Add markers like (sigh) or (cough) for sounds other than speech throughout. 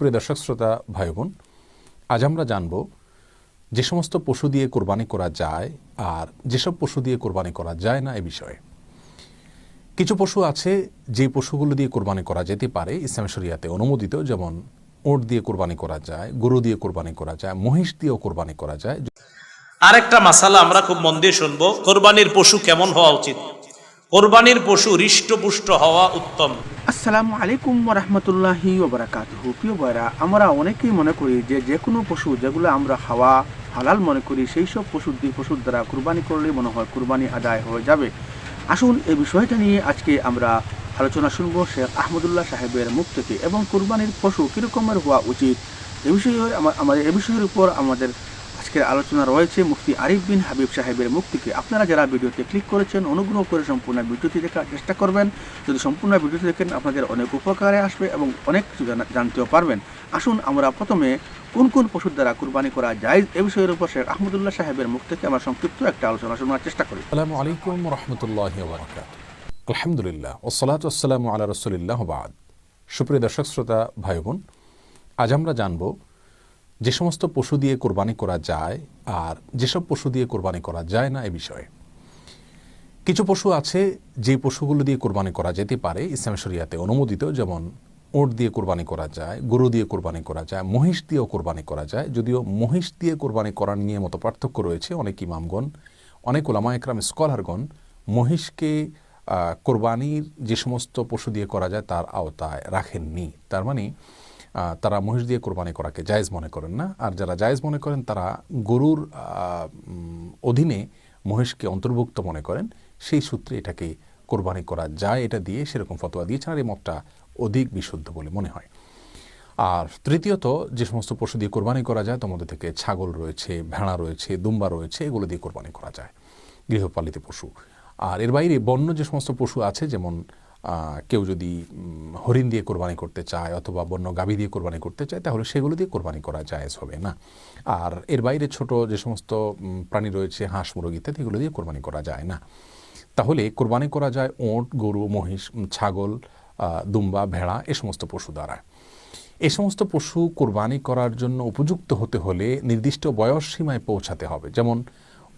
প্রিয় দর্শক, শ্রোতা ভাই বোন আজ আমরা জানব যে সমস্ত পশু দিয়ে কোরবানি করা যায় আর যেসব পশু দিয়ে কোরবানি করা যায় না এ বিষয়ে। কিছু পশু আছে যে পশুগুলো দিয়ে কোরবানি করা যেতে পারে ইসলাম শরিয়াতে অনুমোদিত, যেমন ওট দিয়ে কোরবানি করা যায়, গরু দিয়ে কোরবানি করা যায়, মহিষ দিয়েও কোরবানি করা যায়। আরেকটা মাসালা আমরা খুব মন দিয়ে শুনব, কোরবানির পশু কেমন হওয়া উচিত? কোরবানির পশু হৃষ্টপুষ্ট হওয়া উত্তম। আসসালামু আলাইকুম রহমতুল্লাহি ওবরাকাতুহু। প্রিয় বয়রা আমরা অনেকেই মনে করি যে যে কোনো পশু যেগুলো আমরা হাওয়া, হালাল মনে করি, সেই সব পশুর দিয়ে পশুর দ্বারা কুরবানি করলে মনে হয় কুরবানি আদায় হয়ে যাবে। আসুন এই বিষয়টা নিয়ে আজকে আমরা আলোচনা শুনব শেখ আহমদুল্লাহ সাহেবের মুখ থেকে। এবং কুরবানির পশু কীরকমের হওয়া উচিত? এ বিষয়ে আমা- আমাদের এ বিষয়ের উপর আমাদের আজকের আলোচনা রয়েছে মুফতি আরিফ বিন হাবিব সাহেবের মুখ থেকে। আপনারা যারা ভিডিওতে ক্লিক করেছেন, অনুগ্রহ করে সম্পূর্ণ ভিডিওটি দেখার চেষ্টা করবেন। যদি সম্পূর্ণ ভিডিওটি দেখেন, আপনাদের অনেক উপকারে আসবে এবং অনেক কিছু জানতেও পারবেন। আসুন আমরা প্রথমে কোন কোন পশুর দ্বারা কুরবানি করা যায় এ বিষয়ের উপর শেখ আহমদুল্লাহ সাহেবের মুখ থেকে আমরা সংক্ষিপ্ত একটা আলোচনা শোনার চেষ্টা করি। আসসালামু আলাইকুম রহমতুল্লাহ আলহামদুলিল্লাহ ওসলাত আসসালামু আলা রসুলিল্লাহ সুপ্রিয় দর্শক, শ্রোতা ভাই বোন আজ আমরা জানব যে সমস্ত পশু দিয়ে কোরবানি করা যায় আর যেসব পশু দিয়ে কোরবানি করা যায় না এ বিষয়ে। কিছু পশু আছে যে পশুগুলো দিয়ে কোরবানি করা যেতে পারে ইসলাম শরিয়াতে অনুমোদিত, যেমন ওট দিয়ে কোরবানি করা যায়, গরু দিয়ে কোরবানি করা যায়, মহিষ দিয়েও কোরবানি করা যায়। যদিও মহিষ দিয়ে কোরবানি করার নিয়ে মতো পার্থক্য রয়েছে অনেক ইমামগণ, অনেক ওলামা একরাম, স্কলারগণ মহিষকে কোরবানির যে সমস্ত পশু দিয়ে করা যায় তার আওতায় রাখেননি। তার মানে তারা মহিষ দিয়ে কোরবানি করাকে জায়েজ মনে করেন না। আর যারা জায়েজ মনে করেন, তারা গরুর অধীনে মহিষকে অন্তর্ভুক্ত মনে করেন। সেই সূত্রে এটাকে কোরবানি করা যায়। এটা দিয়ে সেরকম ফতোয়া দিয়েছেন আর এই মতটা অধিক বিশুদ্ধ বলে মনে হয়। আর তৃতীয়ত, যে সমস্ত পশু দিয়ে কোরবানি করা যায় মধ্যে থেকে ছাগল রয়েছে, ভেড়া রয়েছে, দুম্বা রয়েছে, এগুলো দিয়ে কোরবানি করা যায়। গৃহপালিত পশু। আর এর বাইরে বন্য যে সমস্ত পশু আছে, যেমন কেউ যদি হরিণ দিয়ে কোরবানি করতে চায় অথবা বন্য গাভী দিয়ে কোরবানি করতে চায়, তাহলে সেগুলো দিয়ে কোরবানি করা জায়েজ হবে, না? আর এর বাইরে ছোট যে সমস্ত প্রাণী রয়েছে, হাঁস, মুরগি ইত্যাদি, এগুলো দিয়ে কোরবানি করা যায়, না? তাহলে কোরবানি করা যায় ওঁট, গরু, মহিষ ছাগল দুম্বা, ভেড়া, এ সমস্ত পশু দ্বারা। এ সমস্ত পশু কোরবানি করার জন্য উপযুক্ত হতে হলে নির্দিষ্ট বয়স সীমায় পৌঁছাতে হবে। যেমন,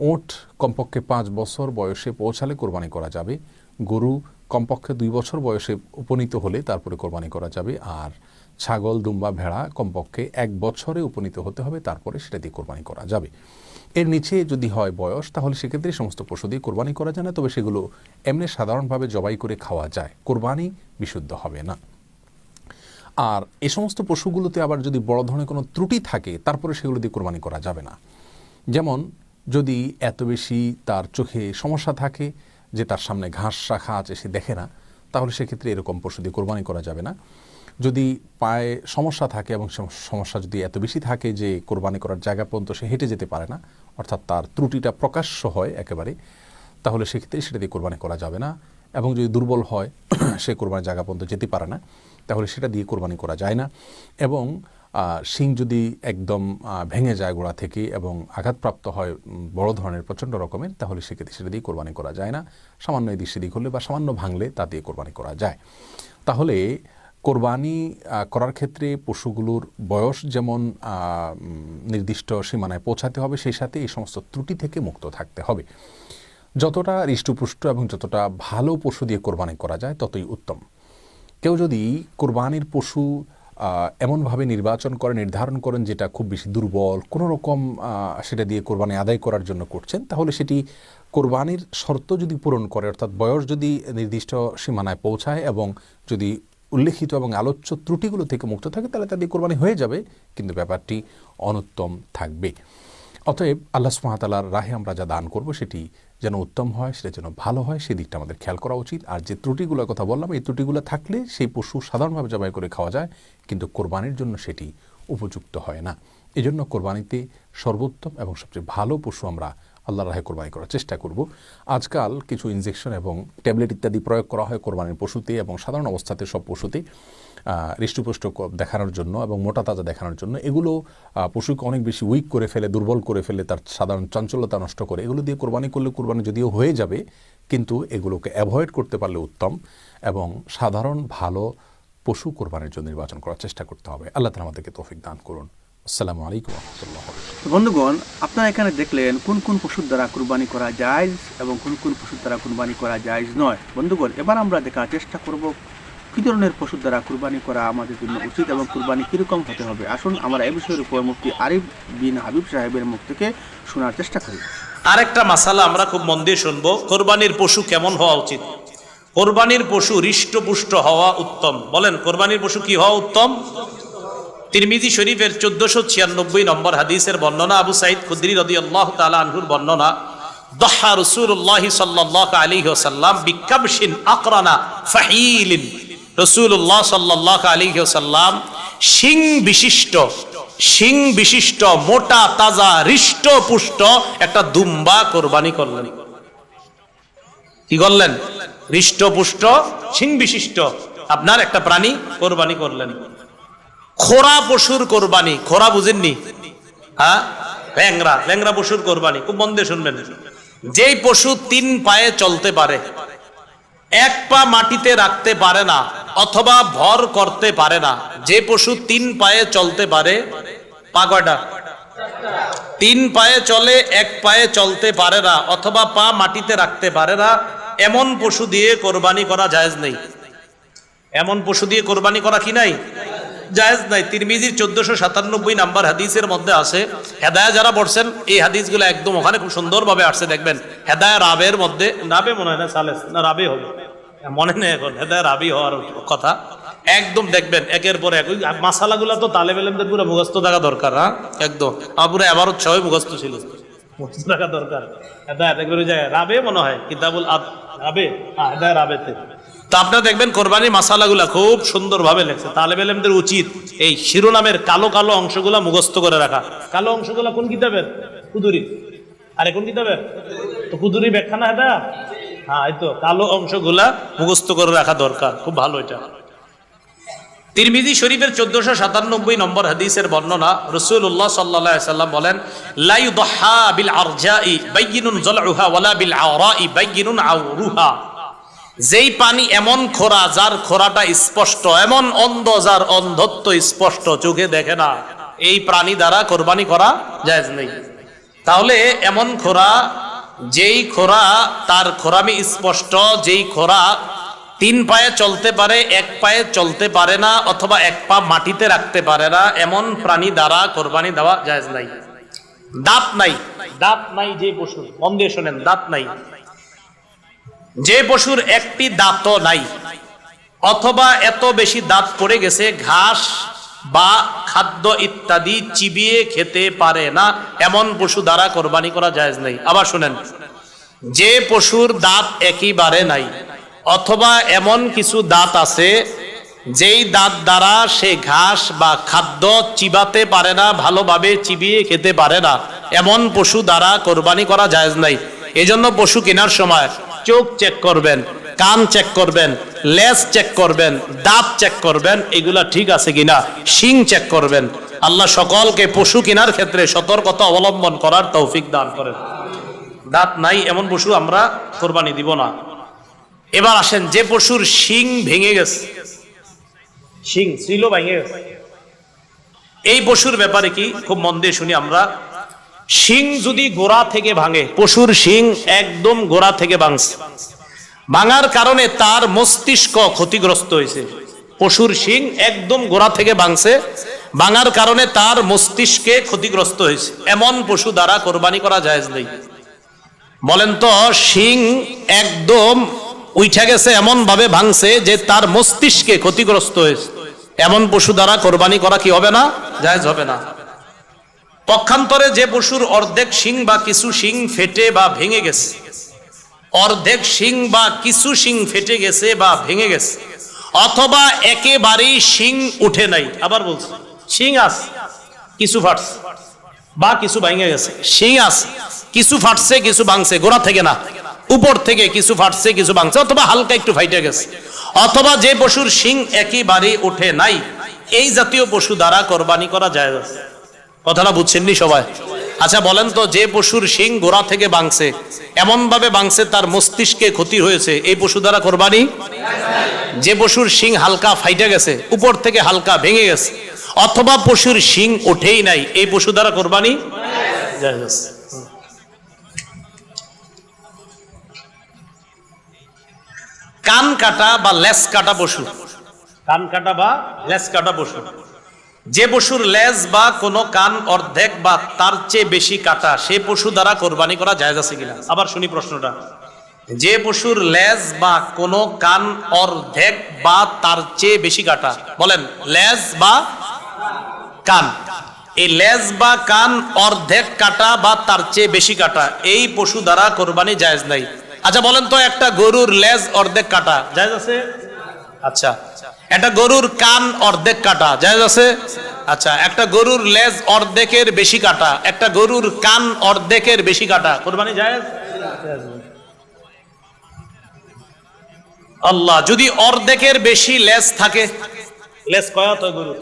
ওট কমপক্ষে পাঁচ বছর বয়সে পৌঁছালে কোরবানি করা যাবে। গরু কমপক্ষে দুই বছর বয়সে উপনীত হলে তারপরে কোরবানি করা যাবে। আর ছাগল, দুম্বা, ভেড়া কমপক্ষে এক বছরে উপনীত হতে হবে, তারপরে সেটা দিয়ে কোরবানি করা যাবে। এর নিচে যদি হয় বয়স, তাহলে সেক্ষেত্রে সমস্ত পশু দিয়ে কোরবানি করা যায় না, তবে সেগুলো এমনি সাধারণভাবে জবাই করে খাওয়া যায়। কোরবানি বিশুদ্ধ হবে না। আর এ সমস্ত পশুগুলোতে আবার যদি বড় ধরনের কোনো ত্রুটি থাকে, তারপরে সেগুলো দিয়ে কোরবানি করা যাবে না। যেমন যদি এত বেশি তার চোখে সমস্যা থাকে যে তার সামনে ঘাস শাখা আছে সে দেখে না, তাহলে সেক্ষেত্রে এরকম পশু দিয়ে কোরবানি করা যাবে না। যদি পায়ে সমস্যা থাকে এবং সমস্যা যদি এত বেশি থাকে যে কোরবানি করার জায়গা পর্যন্ত সে হেঁটে যেতে পারে না, অর্থাৎ তার ত্রুটিটা প্রকাশ্য হয় একেবারে, তাহলে সেক্ষেত্রে সেটা দিয়ে কোরবানি করা যাবে না। এবং যদি দুর্বল হয়, (clears throat) সে কোরবানির জায়গা পর্যন্ত যেতে পারে না, তাহলে সেটা দিয়ে কোরবানি করা যায় না। এবং শিং যদি একদম ভেঙে যায় গোড়া থেকে এবং আঘাতপ্রাপ্ত হয় বড় ধরনের প্রচণ্ড রকমের, তাহলে সেক্ষেত্রে সেটা দিয়ে কোরবানি করা যায় না। সামান্য এদিক সেদিক হলে বা সামান্য ভাঙলে তা দিয়ে কোরবানি করা যায়। তাহলে কোরবানি করার ক্ষেত্রে পশুগুলোর বয়স যেমন নির্দিষ্ট সীমানায় পৌঁছাতে হবে, সেই সাথে এই সমস্ত ত্রুটি থেকে মুক্ত থাকতে হবে। যতটা হৃষ্টপুষ্ট এবং যতটা ভালো পশু দিয়ে কোরবানি করা যায়, ততই উত্তম। কেউ যদি কোরবানির পশু এমনভাবে নির্বাচন করে, নির্ধারণ করেন যেটা খুব বেশি দুর্বল কোনো রকম সেটা দিয়ে কোরবানি আদায় করার জন্য করছেন, তাহলে সেটি কোরবানির শর্ত যদি পূরণ করে, অর্থাৎ বয়স যদি নির্দিষ্ট সীমানায় পৌঁছায় এবং যদি উল্লেখিত এবং আলোচ্য ত্রুটিগুলো থেকে মুক্ত থাকে, তাহলে তা দিয়ে কোরবানি হয়ে যাবে, কিন্তু ব্যাপারটি অনুত্তম থাকবে। অতএব আল্লাহ সুমাতালার রাহে আমরা যা দান করব, সেটি যেন উত্তম হয়, সেটা যেন ভালো হয় সেই দিকটা আমাদের খেয়াল করা উচিত। আর যে ত্রুটিগুলোর কথা বললাম, এই ত্রুটিগুলো থাকলে সেই পশু সাধারণভাবে জবাই করে খাওয়া যায়, কিন্তু কোরবানির জন্য সেটি উপযুক্ত হয় না। এজন্য কোরবানিতে সর্বোত্তম এবং সবচেয়ে ভালো পশু আমরা আল্লাহ রাহে কোরবানি করার চেষ্টা করব। আজকাল কিছু ইনজেকশন এবং ট্যাবলেট ইত্যাদি প্রয়োগ করা হয় কোরবানির পশুতে এবং সাধারণ অবস্থাতে সব পশুতে। হৃষ্টপুষ্ট দেখানোর জন্য এবং মোটা তাজা দেখানোর জন্য, এগুলো পশুকে অনেক বেশি উইক করে ফেলে, দুর্বল করে ফেলে, তার সাধারণ চাঞ্চল্যতা নষ্ট করে, এগুলো দিয়ে কোরবানি করলে কোরবানি যদিও হয়ে যাবে, কিন্তু এগুলোকে অ্যাভয়েড করতে পারলে উত্তম এবং সাধারণ ভালো পশু কোরবানির জন্য নির্বাচন করার চেষ্টা করতে হবে। আল্লাহ তালা আমাদেরকে তৌফিক দান করুন। আসসালামু আলাইকুম রহমতুল্লাহ বন্ধুগণ, আপনারা এখানে দেখলেন কোন কোন পশুর দ্বারা কুরবানি করা যায় এবং কোন কোন পশুর দ্বারা কুরবানি করা যায় নয়। বন্ধুগণ, এবার আমরা দেখার চেষ্টা করব কি ধরনের পশুর দ্বারা কুরবানি করা আমাদের জন্য উচিত এবং কুরবানি কীরকম হতে হবে? আসুন, আমরা এই বিষয়ের উপর মুফতি আরিফ বিন হাবিব সাহেবের মুখ থেকে শোনার চেষ্টা করি। আরেকটা মাসালা আমরা খুব মন দিয়ে শুনব, কোরবানির পশু কেমন হওয়া উচিত? কোরবানির পশু হৃষ্টপুষ্ট হওয়া উত্তম। বলেন, কোরবানির পশু কি হওয়া উত্তম? তিরমিজি শরীফের চোদ্দশো ছিয়ানব্বই নম্বর হাদিসের বর্ণনা, আবু সাইদ খুদ্রি রদি আল্লাহ তালা আনহুর বর্ণনা, দহা রসুল্লাহ সাল্লাহ আলী ওসাল্লাম বিকাবসিন আকরানা ফাহিলিন রসুল্লাহ সাল্লাহ আলী ওসাল্লাম সিং বিশিষ্ট সিং বিশিষ্ট, মোটা, তাজা, হৃষ্ট, পুষ্ট একটা দুম্বা কোরবানি করলেন। কি করলেন? হৃষ্ট, পুষ্ট সিং বিশিষ্ট আপনার একটা প্রাণী কোরবানি করলেন। খোরা পশুর কোরবানি, খোরা বুঝেননি? হ্যাঁ? ল্যাংরা ল্যাংরা পশুর কোরবানি, খুব মন শুনবেন। যেই পশু তিন পায়ে চলতে পারে, এক পা মাটিতে রাখতে পারে না অথবা ভর করতে পারে না। যে পশু তিন পায়ে চলতে পারে পা কয়টা তিন পায়ে চলে, এক পায়ে চলতে পারে না, অথবা পা মাটিতে রাখতে পারে না, এমন পশু দিয়ে কোরবানি করা জায়েজ নেই। এমন পশু দিয়ে কোরবানি করা কি নাই? জায়েজ নাই। তিরমিজির চোদ্দশো সাতানব্বই নাম্বার হাদিসের মধ্যে আছে, হেদায়া যারা পড়ছেন, এই হাদিসগুলো একদম ওখানে খুব সুন্দরভাবে আসছে, দেখবেন। হেদায়া রাবের মধ্যে, রাবে মনে হয় না, সালেস, না রাবে হবে। মনে নেই এখন। হেদায়া রাবি হওয়ার কথা। একদম দেখবেন, একের পর এক। ওই মাসালাগুলো তো তালে বেলেমদের পুরো মুখস্থ থাকা দরকার হ্যাঁ? একদম। আমার পুরো এবারও ছয় মুখস্থ ছিল। মুখস্থ থাকা দরকার। হেদায়া দেখবেন ওই রাবে মনে হয়, কিতাবুল আদ রাবে? হ্যাঁ হেদায়া রাবেতে। তো আপনারা দেখবেন কোরবানির মাসালাগুলা খুব সুন্দরভাবে লেখছে। তালেব এলেমদের উচিত এই শিরোনামের কালো কালো অংশগুলা মুখস্থ করে রাখা। কালো অংশগুলা কোন কিতাবের? কুদুরি আরে কোন কিতাবের? তো কুদুরি ব্যাখ্যা না এটা হ্যাঁ এই তো কালো অংশগুলা মুখস্থ করে রাখা দরকার। খুব ভালো এটা। তিরমিজি শরীফের চোদ্দশো সাতানব্বই নম্বর হাদিসের বর্ণনা রসুল্লাহ সাল্লাহ সাল্লাম বলেন লাই বিল যেই পানি এমন খোরা যার খোরাটা স্পষ্ট, এমন অন্ধ যার অন্ধত্ব স্পষ্ট, চোখে দেখে না। এই প্রাণী দ্বারা কোরবানি করা যায় নেই। তাহলে এমন খোরা যেই খোরা তার খোরামি স্পষ্ট, যেই খোরা তিন পায়ে চলতে পারে, এক পায়ে চলতে পারে না, অথবা এক পা মাটিতে রাখতে পারে না, এমন প্রাণী দ্বারা কোরবানি দেওয়া যায় নাই। দাঁত নাই। দাঁত নাই যে পশু মন দিয়ে শোনেন, দাঁত নাই। যে পশুর একটি দাঁতও নাই, অথবা এত বেশি দাঁত পড়ে গেছে, ঘাস বা খাদ্য ইত্যাদি চিবিয়ে খেতে পারে না, এমন পশু দ্বারা কোরবানি করা যায় নেই। আবার শুনেন, যে পশুর দাঁত একেবারে নাই, অথবা এমন কিছু দাঁত আছে, যেই দাঁত দ্বারা সে ঘাস বা খাদ্য চিবাতে পারে না, ভালোভাবে চিবিয়ে খেতে পারে না, এমন পশু দ্বারা কোরবানি করা যায় নাই। এজন্য পশু কেনার সময় চোখ চেক করবেন। কান চেক করবেন লেজ চেক করবেন, দাঁত চেক করবেন, এগুলা ঠিক আছে কিনা? শিং চেক করবেন। আল্লাহ সকলকে পশু কেনার ক্ষেত্রে সতর্কতা অবলম্বন করার তৌফিক দান করেন। দাঁত নাই, এমন পশু আমরা কোরবানি দিব না। এবার আসেন, যে পশুর শিং ভেঙে গেছে, শিং ছিল ভেঙে গেছে। এই পশুর ব্যাপারে কি খুব মন দিয়ে শুনি আমরা। শিং যদি গোড়া থেকে ভাঙে, পশুর শিং একদম গোড়া থেকে ভাঙছে। ভাঙার কারণে তার মস্তিষ্ক ক্ষতিগ্রস্ত হয়েছে। পশুর শিং একদম গোড়া থেকে ভাঙছে। ভাঙার কারণে তার মস্তিষ্কে ক্ষতিগ্রস্ত হয়েছে। এমন পশু দ্বারা কোরবানি করা যায় নেই। বলেন তো, শিং একদম উঠে গেছে এমন ভাবে ভাঙছে যে তার মস্তিষ্কে ক্ষতিগ্রস্ত হয়েছে। এমন পশু দ্বারা কোরবানি করা কি হবে না? জায়েজ হবে না। পক্ষান্তরে যে পশুর অর্ধেক শিং বা কিছু শিং ফেটে বা ভেঙে গেছে অর্ধেক শিং বা কিছু শিং ফেটে গেছে বা ভেঙে গেছে। অথবা একেবারেই শিং উঠে নাই। আবার বলছি, শিং আস কিছু ফাটছে বা কিছু ভেঙে গেছে। শিং আস কিছু ফাটছে, কিছু ভাঙছে, গোড়া থেকে না, উপর থেকে কিছু ফাটছে, কিছু ভাঙছে, অথবা হালকা একটু ফাইটে গেছে। অথবা যে পশুর শিং একেবারে ওঠে নাই, এই জাতীয় পশু দ্বারা কোরবানি করা যায় কথাটা বুঝছেননি সবাই? আচ্ছা বলেন তো যে পশুর শিং গোড়া থেকে বাংছে এমন ভাবে বাংছে তার মস্তিষ্কে ক্ষতি হয়েছে এই পশু দ্বারা কোরবানি? যে পশুর শিং হালকা ফাইটে গেছে উপর থেকে হালকা ভেঙে গেছে অথবা পশুর শিং ওঠেই নাই এই পশু দ্বারা কোরবানি? কান কাটা বা লেস কাটা পশু? কান কাটা বা লেস কাটা পশু। যে পশুর লেজ বা কোনো কান অর্ধেক বা তার চেয়ে বেশি কাটা, সে পশু দ্বারা কোরবানি করা জায়েজ আছে কিনা? আবার শুনি প্রশ্নটা। যে পশুর লেজ বা কোনো কান অর্ধেক বা তার চেয়ে বেশি কাটা, বলেন, লেজ বা কান। এই লেজ বা কান অর্ধেক কাটা বা তার চেয়ে বেশি কাটা, এই পশু দ্বারা কোরবানি জায়েজ নাই। আচ্ছা বলেন তো একটা গরুর লেজ অর্ধেক কাটা, জায়েজ আছে? আচ্ছা। একটা গরুর কান অর্ধেক কাটা জায়েজ আছে? আচ্ছা একটা গরুর লেজ অর্ধেকের বেশি কাটা একটা গরুর কান অর্ধেকের বেশি কাটা কোরবানি জায়েজ? আল্লাহ যদি অর্ধেকের বেশি লেজ থাকে লেজ কয়ত গরুর?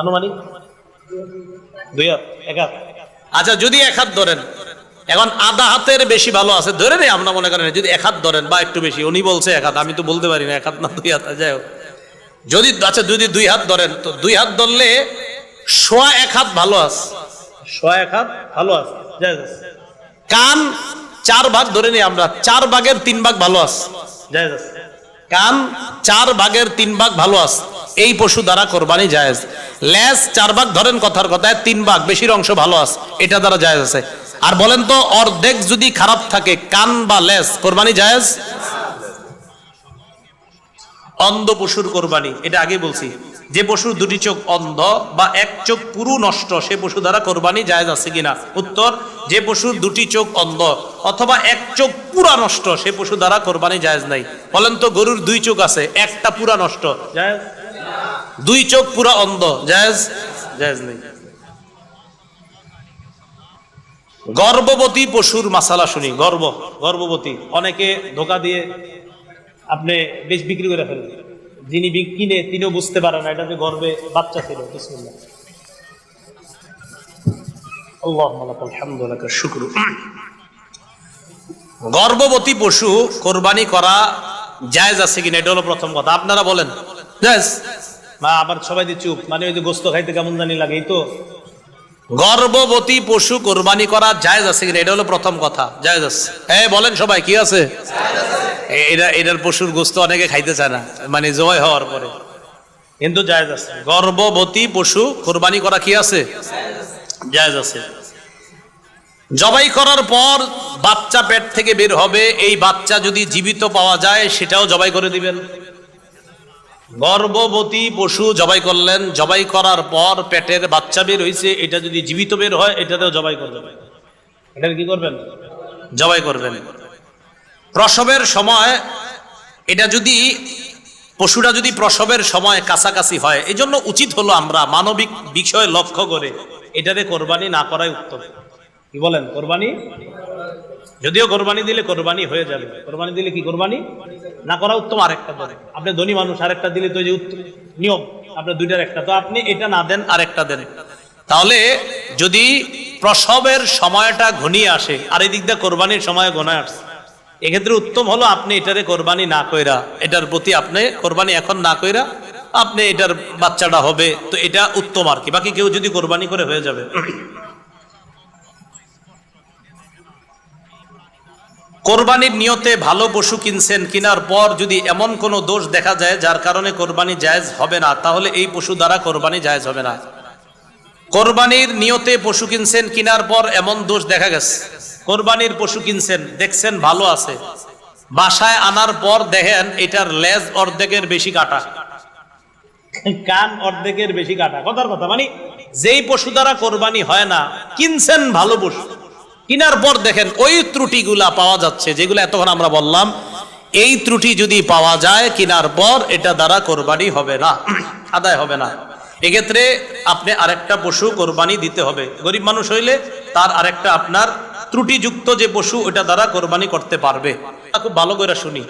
আনুমানিক? দুই হাত এক হাত। আচ্ছা যদি এক হাত ধরেন। এখন আধা হাতের বেশি ভালো আছে ধরে নেই আমরা মনে করেন যদি এক হাত ধরেন বা একটু বেশি উনি বলছে এক হাত আমি তো বলতে পারি না এক হাত না দুই হাত যাই হোক। যদি আচ্ছা যদি দুই হাত ধরেন তো দুই হাত ধরলে সোয়া এক হাত ভালো আছে। সোয়া এক হাত ভালো আছে যাই কান চার ভাগ ধরে নিই আমরা চার ভাগের তিন ভাগ ভালো আছে। যাই কান চার ভাগের তিন ভাগ ভালো আছে। এই পশু দ্বারা কোরবানি জায়েজ। লেজ চার ভাগ ধরেন কথার কথায় তিন ভাগ বেশির অংশ ভালো আছে। এটা দ্বারা জায়েজ আছে। আর বলেন তো, অর্ধেক যদি খারাপ থাকে, কান বা লেস কোরবানি জায়েজ? অন্ধ পশুর কোরবানি, এটা আগে বলছি। যে পশুর দুটি চোখ অন্ধ বা এক চোখ পুরো নষ্ট, সে পশু দ্বারা কোরবানি জায়েজ আছে কিনা? উত্তর, যে পশুর দুটি চোখ অন্ধ অথবা এক চোখ পুরা নষ্ট, সে পশু দ্বারা কোরবানি জায়েজ নাই। বলেন তো, গরুর দুই চোখ আছে, একটা পুরা নষ্ট, জায়েজ? দুই চোখ পুরা অন্ধ, জায়েজ? জায়েজ নেই। গর্ভবতী পশুর মাসালা শুনি গর্ব গর্ভবতী। অনেকে ধোকা দিয়ে আপনি বেশ বিক্রি করে ফেলেন। যিনি কিনে তিনিও বুঝতে পারেন না এটা যে গর্বে বাচ্চা ছিল। শুকরু। গর্ভবতী পশু কোরবানি করা জায়েজ আছে কিনা এটা হলো প্রথম কথা। আপনারা বলেন। জায়েজ। মা আবার সবাই দিয়ে চুপ মানে ওই যে গোস্ত খাইতে কেমন জানি লাগে এই তো গর্ভবতী পশু কোরবানি করা জায়েজ আছে কিনা? এটা হলো প্রথম কথা, জায়েজ আছে। হ্যাঁ বলেন সবাই, কি আছে? এটা এটার পশুর গোস্ত অনেকে খাইতে চায় না মানে জয় হওয়ার পরে। কিন্তু জায়েজ আছে। গর্ভবতী পশু কোরবানি করা কি আছে? জায়েজ আছে। জবাই করার পর বাচ্চা পেট থেকে বের হবে, এই বাচ্চা যদি জীবিত পাওয়া যায়, সেটাও জবাই করে দিবেন। গর্ভবতী পশু জবাই করলেন। জবাই করার পর পেটের বাচ্চা বের হয়েছে এটা যদি জীবিত বের হয়, এটাতেও জবাই করবেন এটার কি করবেন? জবাই করবেন। প্রসবের সময়, এটা যদি, পশুটা যদি প্রসবের সময় কাছাকাছি হয় এই জন্য উচিত হলো আমরা মানবিক বিষয় লক্ষ্য করে এটাতে কোরবানি না করাই উত্তম। কি বলেন? কোরবানি যদিও কোরবানি দিলে কোরবানি হয়ে যাবে। কোরবানি দিলে কি কোরবানি? না করা উত্তম আরেকটা দেন আপনি ধনী মানুষ, আরেকটা দিলে তো যে নিয়ম আপনার দুইটার একটা। তো আপনি এটা না দেন আরেকটা দেন। তাহলে যদি প্রসবের সময়টা ঘনিয়ে আসে, আর এই দিক দিয়ে কোরবানির সময় ঘনায় আসছে এক্ষেত্রে উত্তম হলো আপনি এটারে কোরবানি না কইরা, এটার প্রতি আপনি কোরবানি এখন না কইরা, আপনি এটার বাচ্চাটা হবে। তো এটা উত্তম আর কি। বাকি কেউ যদি কোরবানি করে হয়ে যাবে। কোরবানির নিয়তে ভালো পশু কিনছেন কেনার পর যদি এমন কোনো দোষ দেখা যায় যার কারণে কোরবানি জায়েজ হবে না, তাহলে এই পশু দ্বারা কোরবানি জায়েজ হবে না। কোরবানির নিয়তে পশু কিনছেন কিনার পর এমন দোষ দেখা গেছে। কোরবানির পশু কিনছেন, দেখছেন ভালো আছে। বাসায় আনার পর দেখেন এটার লেজ অর্ধেকের বেশি কাটা। কান অর্ধেকের বেশি কাটা। কথার কথা মানে যেই পশু দ্বারা কোরবানি হয় না, কিনছেন ভালো পশু। কিনার পর দেখেন ওই ত্রুটিগুলা পাওয়া যাচ্ছে, যেগুলো এতক্ষণ আমরা বললাম। এই ত্রুটি যদি পাওয়া যায়, কিনার পর এটা দ্বারা কোরবানি হবে না, (clears throat) আদায় হবে না। এক্ষেত্রে আপনি আরেকটা পশু কোরবানি দিতে হবে। গরিব মানুষ হইলে তার আরেকটা আপনার ত্রুটিযুক্ত যে পশু, ওটা দ্বারা কোরবানি করতে পারবে। খুব ভালো করে শুনি।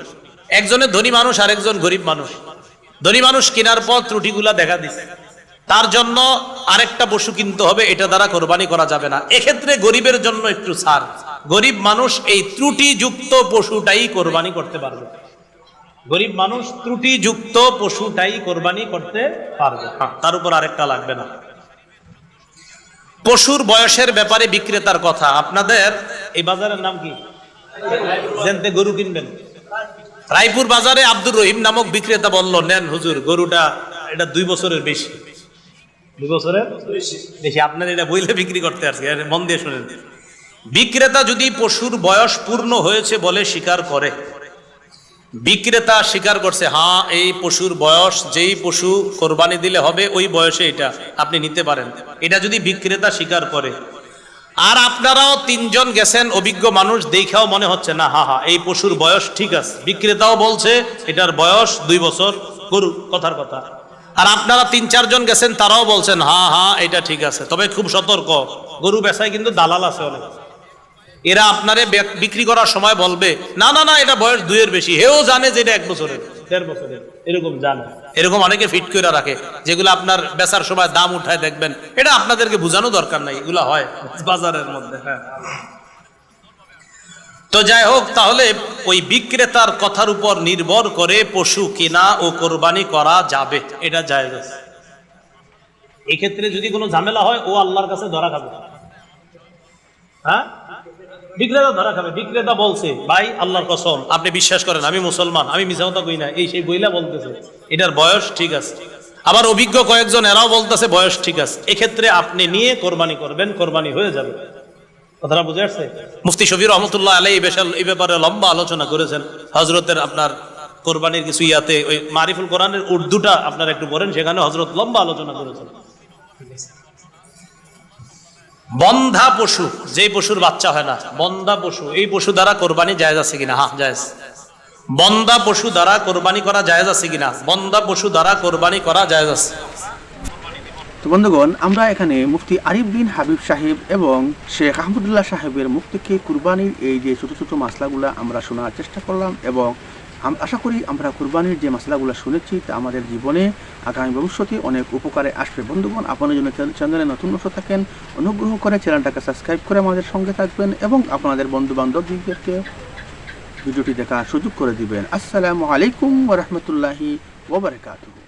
একজনের ধনী মানুষ, আরেকজন গরিব মানুষ। ধনী মানুষ কেনার পর ত্রুটিগুলা দেখা দিচ্ছে। তার জন্য আরেকটা পশু কিনতে হবে এটা দ্বারা কোরবানি করা যাবে না। এক্ষেত্রে গরিবের জন্য একটু ছাড়। গরিব মানুষ এই ত্রুটিযুক্ত পশুটাই কোরবানি করতে পারবে। গরিব মানুষ ত্রুটিযুক্ত পশুটাই কোরবানি করতে পারবে। হ্যাঁ, তার উপর আরেকটা লাগবে না। পশুর বয়সের ব্যাপারে বিক্রেতার কথা। আপনাদের এই বাজারের নাম কি? জেনতে গরু কিনবেন। রায়পুর বাজারে আব্দুর রহিম নামক বিক্রেতা বলল নেন হুজুর গরুটা এটা দুই বছরের বেশি। আপনার এটা বইলে বিক্রি করতে আসছে মন দিয়ে শুনেন। বিক্রেতা যদি পশুর বয়স পূর্ণ হয়েছে বলে স্বীকার করে, বিক্রেতা স্বীকার করছে হ্যাঁ এই পশুর বয়স, যেই পশু কোরবানি দিলে হবে, ওই বয়সে এটা আপনি নিতে পারেন। এটা যদি বিক্রেতা স্বীকার করে, আর আপনারাও তিনজন গেছেন অভিজ্ঞ মানুষ, দেখাও মনে হচ্ছে, না, হা হা, এই পশুর বয়স ঠিক আছে। বিক্রেতাও বলছে, এটার বয়স দুই বছর। গরু, কথার কথা। আর আপনারা তিন, চারজন গেছেন, তারাও বলছেন, হা হা, এটা ঠিক আছে। তবে খুব সতর্ক, গরু বেচায় কিন্তু দালাল আছে অনেক। এরা আপনারে বিক্রি করার সময় বলবে, না না না, এটা বয়স দুইয়ের বেশি। হেও জানে যে এটা এক বছরের, দেড় বছরের, এরকম জানে। এরকম অনেকে ফিট করে রাখে, যেগুলো আপনার বেচার সময় দাম উঠায় দেখবেন। এটা আপনাদেরকে বোঝানো দরকার নাই, এগুলো হয় বাজারের মধ্যে হ্যাঁ। তো যাই হোক, তাহলে ওই বিক্রেতার কথার উপর নির্ভর করে পশু কেনা ও কোরবানি করা যাবে। এটা আছে। এক্ষেত্রে যদি কোনো ঝামেলা হয়, ও আল্লাহর কাছে ধরা খাবে। হ্যাঁ? বিক্রেতা ধরা খাবে। বিক্রেতা বলছে, ভাই, আল্লাহর কসম, আপনি বিশ্বাস করেন, আমি মুসলমান, আমি কথা কই না। এই সেই বইলা বলতেছে। এটার বয়স ঠিক আছে। আবার অভিজ্ঞ কয়েকজন এরাও বলতেছে, বয়স ঠিক আছে। এক্ষেত্রে আপনি নিয়ে কোরবানি করবেন, কোরবানি হয়ে যাবে। কথাটা বুঝে আসছে? মুফতি রহমতুল্লাহ আলাই এই ব্যাপারে লম্বা আলোচনা করেছেন। হজরতের আপনার কোরবানির কিছু ইয়াতে ওই মারিফুল কোরআনের উর্দুটা একটু সেখানে হজরত লম্বা আলোচনা করেছেন। বন্ধা পশু, যেই পশুর বাচ্চা হয় না, বন্ধা পশু, এই পশু দ্বারা কোরবানি জায়েজ আছে কিনা? হ্যাঁ জায়েজ। বন্ধা পশু দ্বারা কোরবানি করা জায়েজ আছে কিনা? বন্ধা পশু দ্বারা কোরবানি করা জায়েজ আছে। তো বন্ধুগণ, আমরা এখানে মুফতি আরিফ বিন হাবিব সাহেব এবং শেখ আহমদুল্লাহ সাহেবের মুখ থেকে কুরবানির এই যে ছোটো ছোটো মশলাগুলো আমরা শোনার চেষ্টা করলাম এবং আশা করি আমরা কুরবানির যে মশলাগুলো শুনেছি তা আমাদের জীবনে, আগামী ভবিষ্যতে অনেক উপকারে আসবে। বন্ধুগণ আপনার জন্য চ্যানেল- নতুন বছর থাকেন, অনুগ্রহ করে চ্যানেলটাকে সাবস্ক্রাইব করে আমাদের সঙ্গে থাকবেন এবং আপনাদের বন্ধু বান্ধবদেরকে ভিডিওটি দেখার সুযোগ করে দিবেন। আসসালামু আলাইকুম ওরহমতুল্লাহি ওবরাকাতুহু